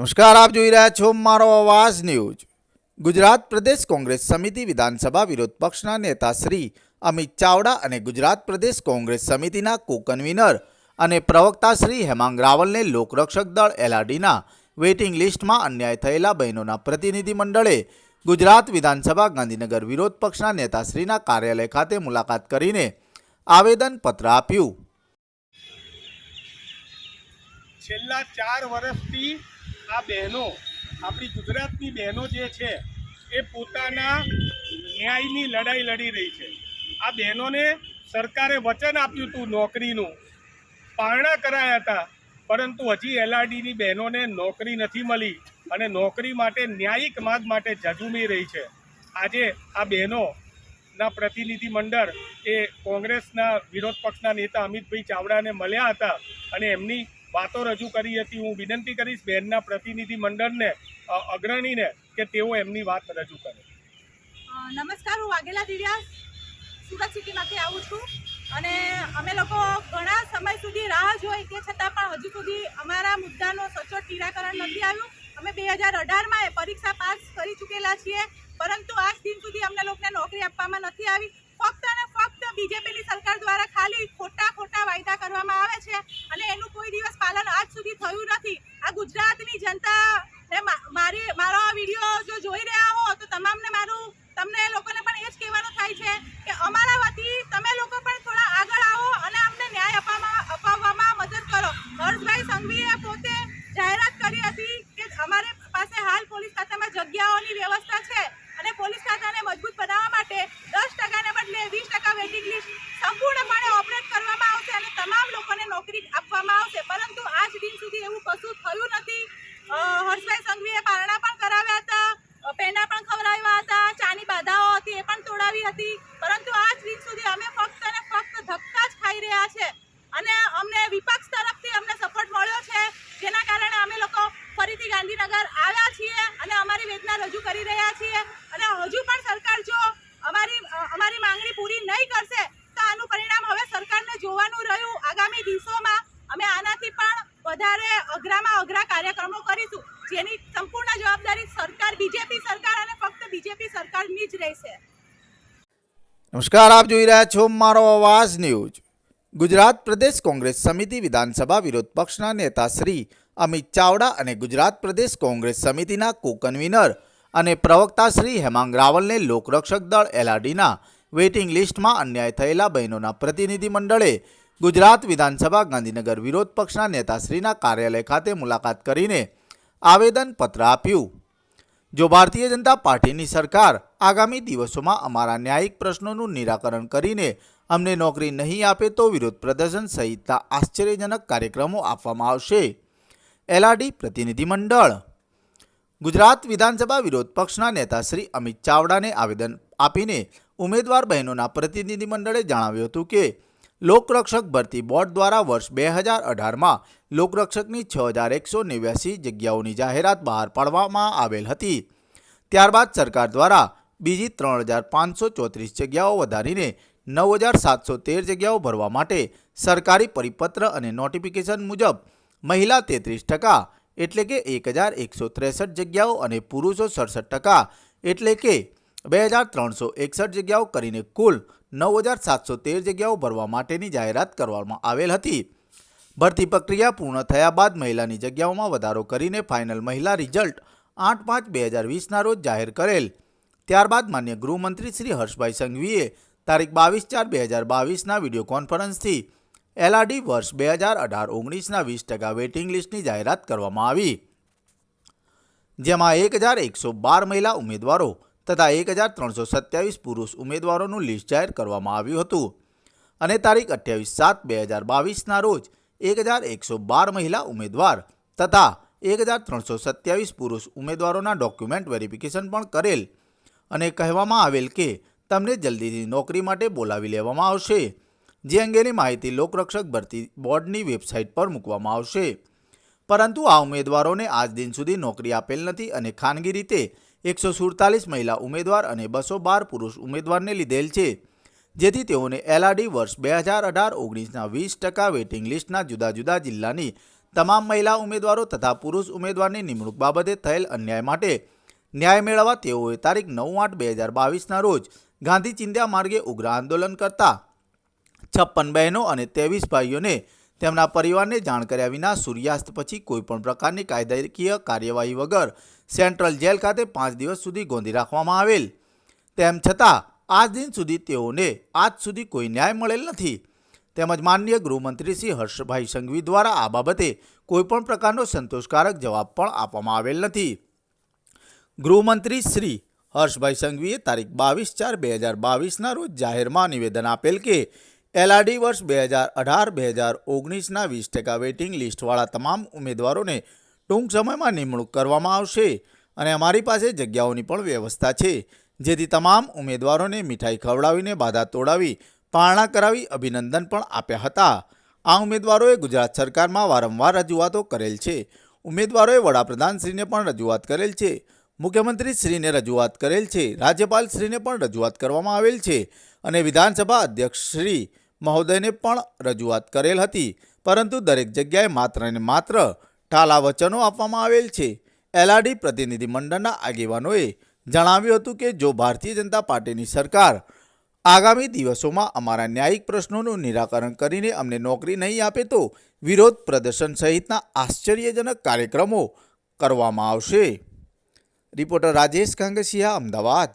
નમસ્કાર, આપ જોઈ રહ્યા છો મારો અવાજ ન્યૂઝ. ગુજરાત પ્રદેશ કોંગ્રેસ સમિતિ વિધાનસભા વિરોધ પક્ષના નેતા શ્રી અમિત ચાવડા અને ગુજરાત પ્રદેશ કોંગ્રેસ સમિતિના કો કન્વીનર અને પ્રવક્તા શ્રી હેમાંગ રાવલને લોકરક્ષક દળ એલઆરડીના વેઇટિંગ લિસ્ટમાં અન્યાય થયેલા બહેનોના પ્રતિનિધિમંડળે ગુજરાત વિધાનસભા ગાંધીનગર વિરોધ પક્ષના નેતાશ્રીના કાર્યાલય ખાતે મુલાકાત કરીને આવેદનપત્ર આપ્યું. છેલ્લા ચાર વર્ષથી આ બહેનો, આપણી ગુજરાતની બહેનો જે છે, એ પોતાના ન્યાયની લડાઈ લડી રહી છે. આ બહેનોને સરકારે વચન આપ્યું હતું નોકરીનું. પારણા કરાયા હતા, પરંતુ હજી એલઆરડીની બહેનોને નોકરી નથી મળી અને નોકરી માટે ન્યાયિક માગ માટે ઝઝુમી રહી છે. આજે આ બહેનોના પ્રતિનિધિમંડળ પ્રતિનિધિ મંડળ એ કોંગ્રેસના વિરોધ પક્ષના નેતા અમિતભાઈ ચાવડાને મળ્યા હતા અને એમની વાતો રજૂ કરી હતી. હું વિનંતી કરીશ બહેનના પ્રતિનિધિ મંડળને અગ્રણીને કે તેઓ એમની વાત રજૂ કરે. નમસ્કાર, હું વાઘેલા દિવ્યા સુરત સિટીમાંથી આવું છું. અને અમે લોકો ઘણા સમય સુધી રાહ જોઈ તે છતાં પણ હજુ સુધી અમારા મુદ્દાનો સચોટ નિરાકરણ નથી આવ્યું. અમે બે હજાર અઢારમાં એ પરીક્ષા પાસ કરી ચૂકેલા છીએ, પરંતુ આજ દિન સુધી અમને લોકોને નોકરી આપવામાં નથી આવી. ફક્ત અને ફક્ત બીજેપીની સરકાર દ્વારા ખાલી ખોટા ખોટા વાયદા કરવામાં આવે છે. અને એનું કોઈ દિવસ થયું નથી. આ ગુજરાતની જનતા મારી મારો આ વીડિયો જો જોઈ રહ્યા હો તો તમામને મારું તમને લોકોને પણ એ જ કહેવાનું થાય છે કે અમારા વતી તમે લોકો પણ થોડા આગળ આવો અને અમને ન્યાય અપાવવામાં અપાવવામાં મદદ કરો હર્ષભાઈ સંઘવીએ પોતે જાહેરાત કરી હતી કે અમારે પાસે હાલ પોલીસ ખાતામાં જગ્યાઓની વ્યવસ્થા છે અને પોલીસ ખાતાને મજબૂત બનાવવા માટે દસ ટકાને બદલે વીસ ટકા વેઇટિંગ લિસ્ટ સંપૂર્ણપણે ઓપરેટ કરવામાં આવશે અને તમામ લોકોને નોકરી આપવામાં આવશે પરંતુ આજ દિન સુધી એવું કશું થયું નથી અ, હર્ષભાઈ સંઘવીએ પારણા પણ કરાવ્યા હતા અ, પેંડા હતા, ચાની બાધાઓ હતી, એ પણ તોડાવી હતી. પરંતુ આજ દિન સુધી અમે ફક્ત અને ફક્ત ધક્કા જ ખાઈ રહ્યા છે. અને અમને વિપક્ષ તરફથી અમને સપોર્ટ મળ્યો છે, જેના કારણે અમે લોકો ફરીથી ગાંધીનગર આવ્યા છીએ અને અમારી વેદના રજૂ કરી રહ્યા છીએ અને હજુ પણ સરકાર જો અમારી અ, અમારી માંગણી પૂરી નહીં કરશે તો આનું પરિણામ હવે સરકારને જોવાનું રહ્યું આગામી દિવસોમાં અમે આનાથી પણ અઘરામાં અઘરા કાર્યક્રમો કરીશું, જેની સંપૂર્ણ જવાબદારી સરકાર, બીજેપી સરકાર અને ફક્ત બીજેપી સરકારની જ રહેશે. નમસ્કાર, આપ જોઈ રહ્યા છો મારો અવાજ ન્યૂઝ. ગુજરાત પ્રદેશ કોંગ્રેસ સમિતિ વિધાનસભા વિરોધ પક્ષના નેતા શ્રી અમિત ચાવડા અને ગુજરાત પ્રદેશ કોંગ્રેસ સમિતિના કો કન્વીનર અને પ્રવક્તા શ્રી હેમાંગ રાવલને લોકરક્ષક દળ એલઆરડીના વેઇટિંગ લિસ્ટમાં અન્યાય થયેલા બહેનોના પ્રતિનિધિ મંડળે ગુજરાત વિધાનસભા ગાંધીનગર વિરોધ પક્ષના નેતાશ્રીના કાર્યાલય ખાતે મુલાકાત કરીને આવેદનપત્ર આપ્યું. જો ભારતીય જનતા પાર્ટીની સરકાર આગામી દિવસોમાં અમારા ન્યાયિક પ્રશ્નોનું નિરાકરણ કરીને અમને નોકરી નહીં આપે તો વિરોધ પ્રદર્શન સહિતના આશ્ચર્યજનક કાર્યક્રમો આપવામાં આવશે. એલઆરડી પ્રતિનિધિમંડળ ગુજરાત વિધાનસભા વિરોધ પક્ષના નેતા શ્રી અમિત ચાવડાને આવેદન આપીને ઉમેદવાર બહેનોના પ્રતિનિધિમંડળે જણાવ્યું હતું કે લોકરક્ષક ભરતી બોર્ડ દ્વારા વર્ષ બે હજાર અઢારમાં લોકરક્ષકની છ હજાર એકસો નેવ્યાસી જગ્યાઓની જાહેરાત બહાર પાડવામાં આવેલ હતી. ત્યારબાદ સરકાર દ્વારા બીજી ત્રણ હજાર પાંચસો ચોત્રીસ જગ્યાઓ વધારીને નવ હજાર સાતસો તેર જગ્યાઓ ભરવા માટે સરકારી પરિપત્ર અને નોટિફિકેશન મુજબ મહિલા તેત્રીસ ટકા એટલે કે એક હજાર એકસો ત્રેસઠ જગ્યાઓ અને પુરુષો સડસઠ ટકા એટલે કે બે હજાર ત્રણસો એકસઠ જગ્યાઓ કરીને કુલ નવ હજાર સાતસો તેર જગ્યાઓ ભરવા માટેની જાહેરાત કરવામાં આવેલ હતી. ભરતી પ્રક્રિયા પૂર્ણ થયા બાદ મહિલાની જગ્યાઓમાં વધારો કરીને ફાઇનલ મહિલા રિઝલ્ટ આઠ પાંચ બે હજાર વીસના રોજ જાહેર કરેલ. ત્યારબાદ માન્ય ગૃહમંત્રી શ્રી હર્ષભાઈ સંઘવીએ તારીખ બાવીસ ચાર બે હજાર બાવીસના વીડિયો કોન્ફરન્સથી એલઆરડી વર્ષ બે હજાર અઢાર ઓગણીસના વીસ ટકા વેઇટિંગ લિસ્ટની જાહેરાત કરવામાં આવી. જેમાં એક હજાર એકસો બાર મહિલા ઉમેદવારો તથા એક હજાર ત્રણસો સત્યાવીસ પુરુષ ઉમેદવારોનું લિસ્ટ જાહેર કરવામાં આવ્યું હતું. અને તારીખ અઠ્યાવીસ સાત બે હજાર બાવીસના રોજ એક હજાર એકસો બાર મહિલા ઉમેદવાર તથા એક હજાર ત્રણસો સત્યાવીસ પુરુષ ઉમેદવારોના ડોક્યુમેન્ટ વેરિફિકેશન પણ કરેલ. અને કહેવામાં આવેલ કે તમને જલ્દીથી નોકરી માટે બોલાવી લેવામાં આવશે, જે અંગેની માહિતી લોકરક્ષક ભરતી બોર્ડની વેબસાઇટ પર મૂકવામાં આવશે. પરંતુ આ ઉમેદવારોને આજ દિન સુધી નોકરી આપેલ નથી અને ખાનગી રીતે એકસો સુડતાલીસ મહિલા ઉમેદવાર અને બસો બાર પુરુષ ઉમેદવારને લીધેલ છે, જેથી તેઓને એલઆરડી વર્ષ બે હજાર અઢાર ઓગણીસના વીસ ટકા વેઇટિંગ લિસ્ટના જુદા જુદા જિલ્લાની તમામ મહિલા ઉમેદવારો તથા પુરુષ ઉમેદવારની નિમણૂક બાબતે થયેલ અન્યાય માટે ન્યાય મેળવવા તેઓએ તારીખ નવ આઠ બે હજાર બાવીસના રોજ ગાંધી ચિંધ્યા માર્ગે ઉગ્ર આંદોલન કરતા છપ્પન બહેનો અને ત્રેવીસ ભાઈઓને તેમના પરિવારને જાણ કર્યા વિના સૂર્યાસ્ત પછી કોઈપણ પ્રકારની કાયદાકીય કાર્યવાહી વગર સેન્ટ્રલ જેલ ખાતે પાંચ દિવસ સુધી ગોંધી રાખવામાં આવેલ. તેમ છતાં, આજ દિન સુધી તેઓને આજ સુધી કોઈ ન્યાય મળેલ નથી. તેમજ માનનીય ગૃહમંત્રી શ્રી હર્ષભાઈ સંઘવી દ્વારા આ બાબતે કોઈપણ પ્રકારનો સંતોષકારક જવાબ પણ આપવામાં આવેલ નથી. ગૃહમંત્રી શ્રી હર્ષભાઈ સંઘવીએ તારીખ બાવીસ ચાર બે હજાર બાવીસના રોજ જાહેરમાં નિવેદન આપેલ કે એલઆરડી વર્ષ બે હજાર અઢાર, બે હજાર ઓગણીસના વીસ ટકા વેઇટિંગ લિસ્ટવાળા તમામ ઉમેદવારોને ટૂંક સમયમાં નિમણૂક કરવામાં આવશે અને અમારી પાસે જગ્યાઓની પણ વ્યવસ્થા છે, જેથી તમામ ઉમેદવારોને મીઠાઈ ખવડાવીને બાધા તોડાવી, પારણા કરાવી અભિનંદન પણ આપ્યા હતા. આ ઉમેદવારોએ ગુજરાત સરકારમાં વારંવાર રજૂઆતો કરેલ છે. ઉમેદવારોએ વડાપ્રધાનશ્રીને પણ રજૂઆત કરેલ છે. મુખ્યમંત્રી શ્રીને રજૂઆત કરેલ છે. રાજ્યપાલ શ્રીને પણ રજૂઆત કરવામાં આવેલ છે. અને વિધાનસભા અધ્યક્ષ શ્રી મહોદયને પણ રજૂઆત કરેલ હતી, પરંતુ દરેક જગ્યાએ માત્ર ને માત્ર ટાલા વચનો આપવામાં આવેલ છે. એલઆરડી પ્રતિનિધિ મંડળના આગેવાનોએ જણાવ્યું હતું કે જો ભારતીય જનતા પાર્ટીની સરકાર આગામી દિવસોમાં અમારા ન્યાયિક પ્રશ્નોનું નિરાકરણ કરીને અમને નોકરી નહીં આપે તો વિરોધ પ્રદર્શન સહિતના આશ્ચર્યજનક કાર્યક્રમો કરવામાં આવશે. રિપોર્ટર રાજેશ કાંગસિયા અમદાવાદ.